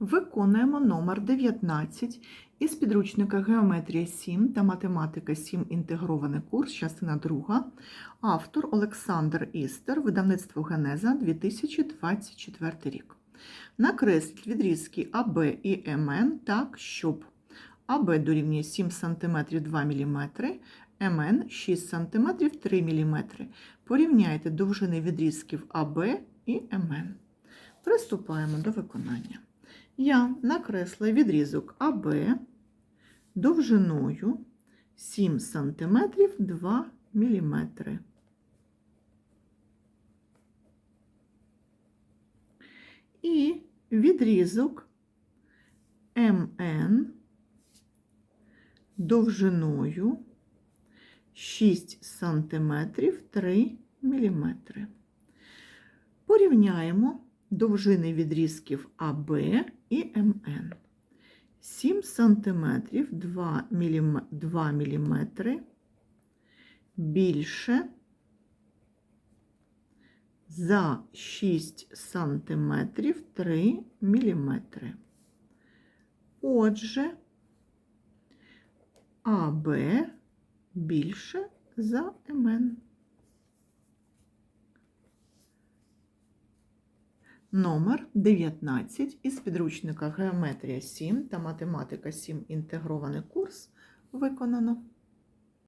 Виконуємо номер 19 із підручника Геометрія 7 та Математика 7. Інтегрований курс, частина 2. Автор Олександр Істер, видавництво Генеза 2024 рік. Накресліть відрізки АБ і МН так, щоб АБ дорівнює 7 см 2 мм, МН 6 см 3 мм. Порівняйте довжини відрізків АБ і МН. Приступаємо до виконання. Я накреслила відрізок АБ довжиною 7 см 2 мм. І відрізок МН довжиною 6 см 3 мм. Порівняємо довжини відрізків АБ і МН. 7 см 2 мм, 2 мм більше за 6 см 3 мм. Отже, АБ більше за МН. Номер 19 із підручника Геометрія 7 та Математика 7. Інтегрований курс виконано.